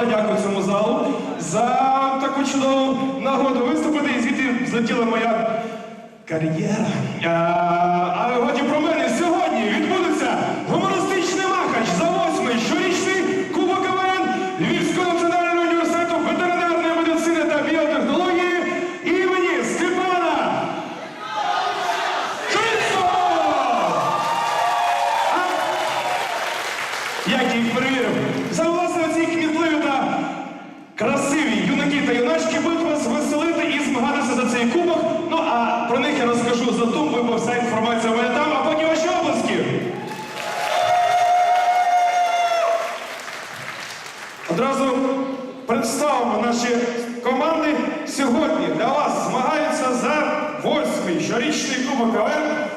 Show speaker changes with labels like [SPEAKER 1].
[SPEAKER 1] подяку цьому залу за таку чудову нагоду виступити, і звідти злетіла моя кар'єра. А, а годі про мене сьогодні відбудеться гумористичний махач за восьмий щорічний Кубок КВН Львівського національного університету ветеринарної медицини та біотехнології імені Степана Шицького! Як я їх перевірив? За власне ці кмітливі та красиві юнаки та юначки будуть вас веселити і змагатися за цей кубок. Ну а про них я розкажу за тумбою, бо вся інформація мене там, а поки ваші обласки. Одразу представимо наші команди. Сьогодні для вас змагаються за восьмий щорічний кубок КВН